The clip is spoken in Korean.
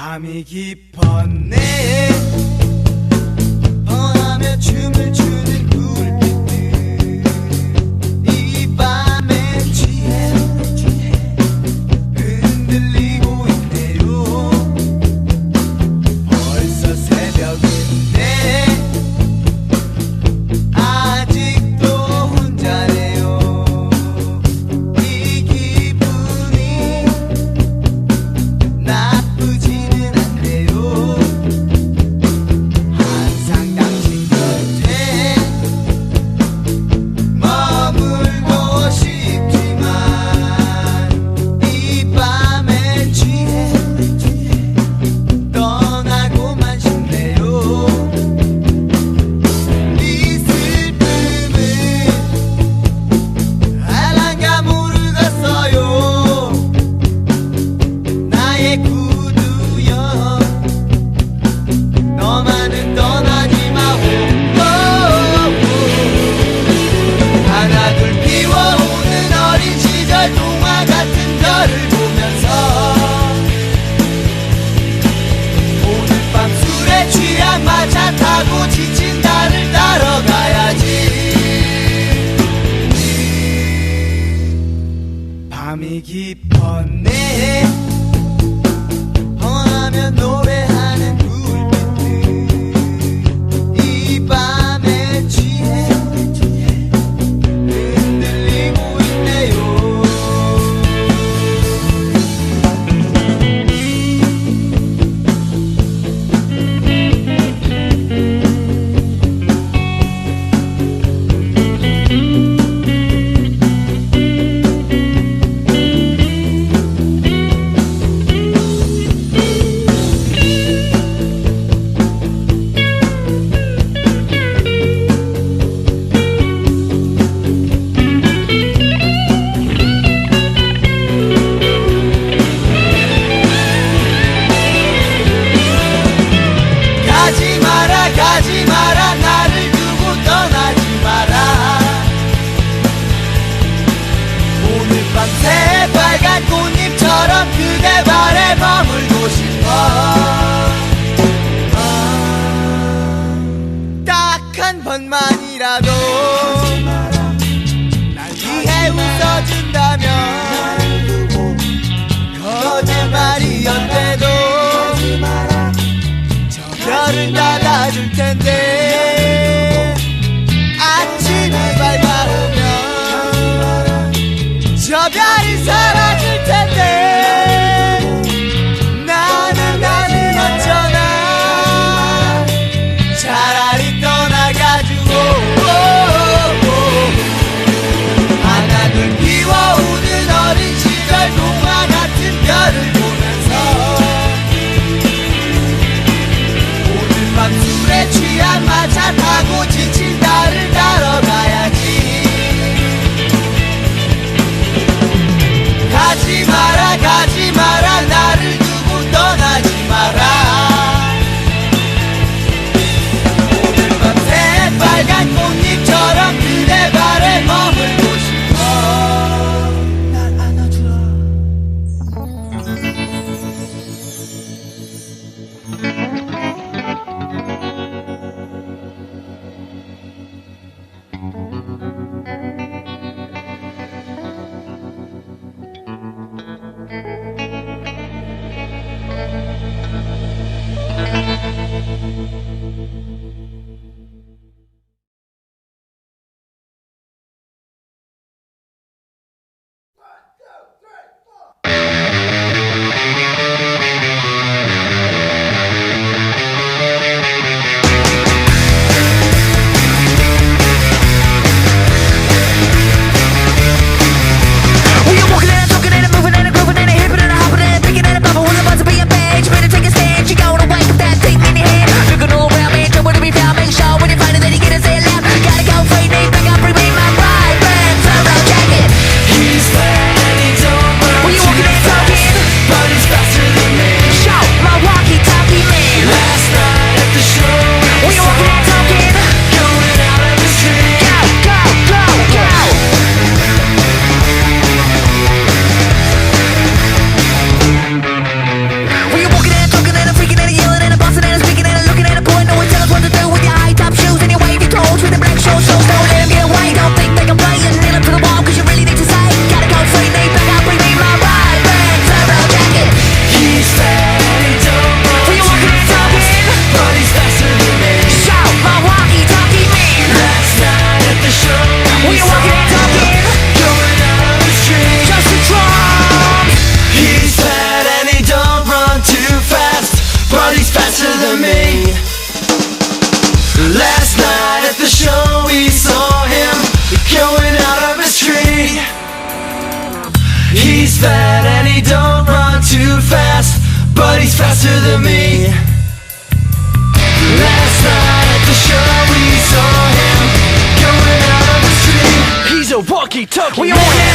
밤이 깊었네. 밤에 춤을 추는 깊었네. 꽃잎처럼 그대 발에 머물고 싶어. 어, 딱한 번만이라도 기회 웃어주 Música to the me. Last night at the show we saw him Coming out of the street. He's a walkie-talkie We on